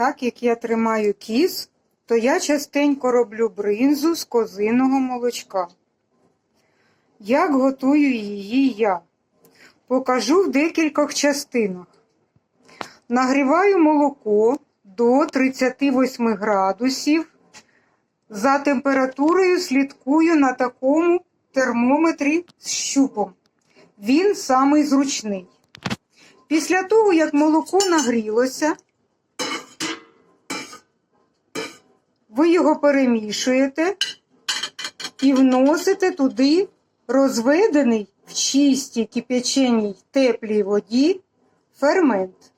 так як я тримаю кіз, то я частенько роблю бринзу з козиного молочка. Як готую її я? Покажу в декількох частинах. Нагріваю молоко до 38 градусів. За температурою слідкую на такому термометрі з щупом. Він самий зручний. Після того, як молоко нагрілося, ви його перемішуєте і вносите туди розведений в чистій кип'яченій теплій воді фермент.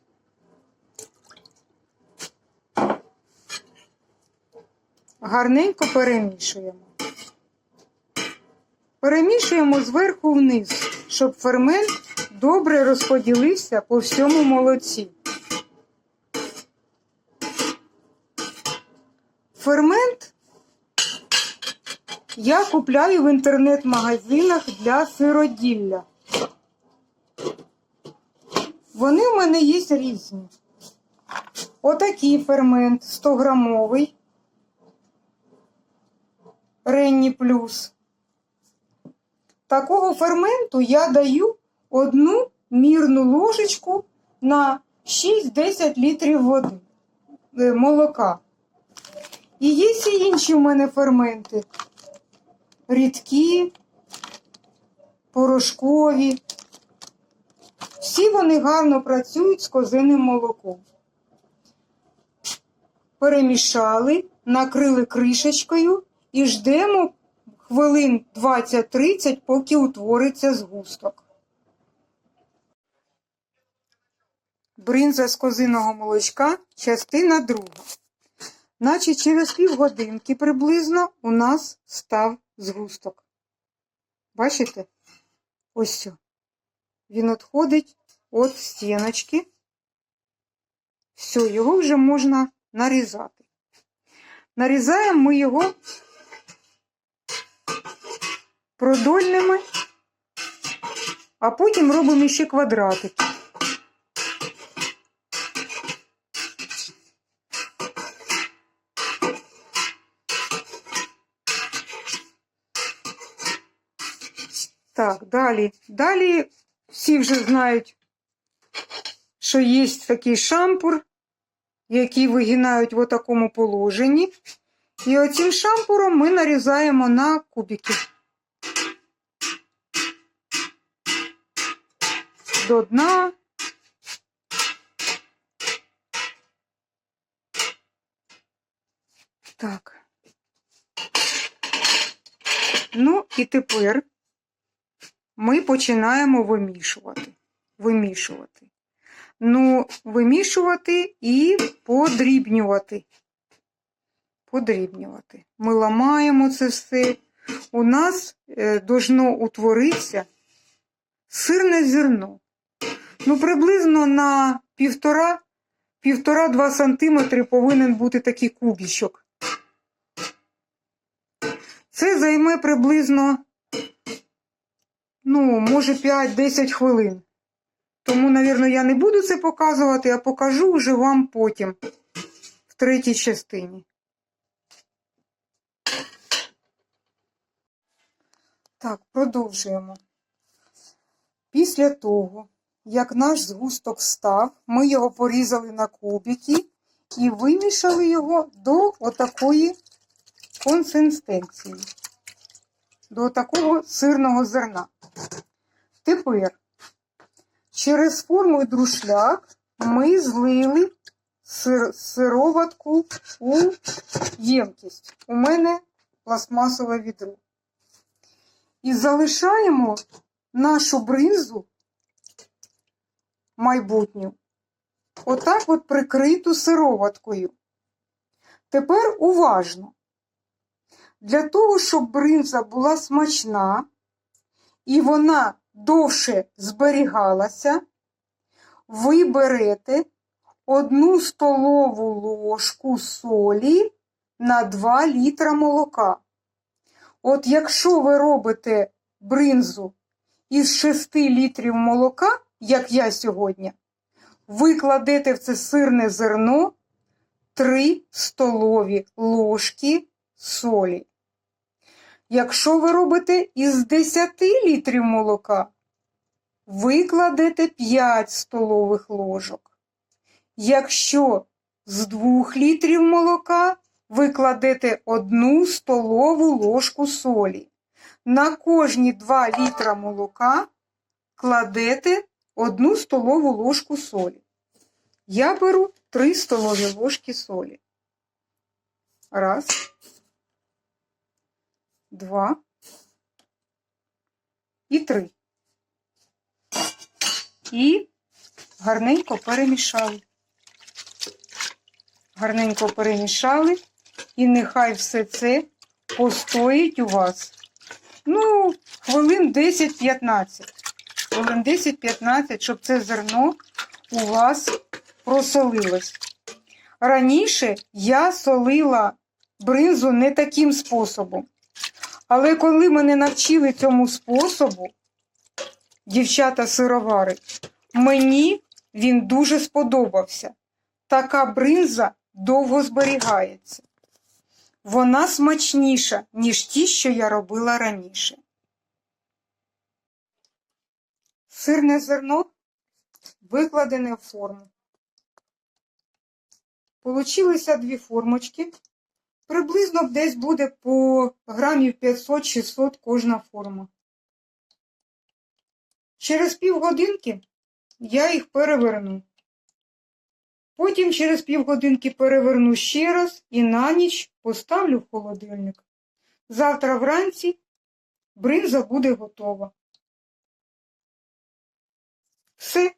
Гарненько перемішуємо. Перемішуємо зверху вниз, щоб фермент добре розподілився по всьому молоці. Фермент я купляю в інтернет-магазинах для сироділля. Вони в мене є різні. Отакий фермент 100 грамовий. Ренні плюс. Такого ферменту я даю одну мірну ложечку на 6-10 літрів води е, молока. І є і інші в мене ферменти. Рідкі, порошкові. Всі вони гарно працюють з козиним молоком. Перемішали, накрили кришечкою і ждемо хвилин 20-30, поки утвориться згусток. Бринза з козиного молочка, частина друга. Наче через півгодинки приблизно у нас став згусток. Бачите? Ось що. Він відходить від стіночки. Все, його вже можна нарізати. Нарізаємо ми його продольними, а потім робимо ще квадратики. Так, далі. Далі всі вже знають, що є такий шампур, який вигинають в такому положенні. І оцим шампуром ми нарізаємо на кубики. До дна. Так. Ну і тепер ми починаємо вимішувати. Вимішувати. Ну, вимішувати і подрібнювати. Подрібнювати. Ми ламаємо це все. У нас е, должно утворитися сирне зерно. Ну, приблизно на півтора, півтора-два сантиметри повинен бути такий кубічок. Це займе приблизно ну, може 5-10 хвилин. Тому, навірно, я не буду це показувати, а покажу вже вам потім в третій частині. Так, продовжуємо. Після того, як наш згусток став, ми його порізали на кубики і вимішали його до отакої консистенції, до такого сирного зерна. Тепер через форму друшляк ми злили сир, сироватку у ємкість. У мене пластмасове відро. І залишаємо нашу бринзу майбутню отак от прикриту сироваткою. Тепер уважно. Для того, щоб бринза була смачна і вона довше зберігалася, ви берете одну столову ложку солі на 2 літра молока. От якщо ви робите бринзу із 6 літрів молока, як я сьогодні, ви кладете в це сирне зерно 3 столові ложки солі. Якщо ви робите із 10 літрів молока, ви кладете 5 столових ложок. Якщо з 2 літрів молока, ви кладете 1 столову ложку солі. На кожні 2 літра молока кладете 1 столову ложку солі. Я беру 3 столові ложки солі. Раз, два і три. І гарненько перемішали. Гарненько перемішали, і нехай все це постоїть у вас. Ну, хвилин 10-15. Хвилин 10-15, щоб це зерно у вас просолилось. Раніше я солила бринзу не таким способом. Але коли мене навчили цьому способу, дівчата сировари, мені він дуже сподобався. Така бринза довго зберігається. Вона смачніша, ніж ті, що я робила раніше. Сирне зерно викладене в форму. Получилися дві формочки. Приблизно десь буде по грамів 500-600 кожна форма. Через півгодинки я їх переверну. Потім через півгодинки переверну ще раз і на ніч поставлю в холодильник. Завтра вранці бринза буде готова. Все,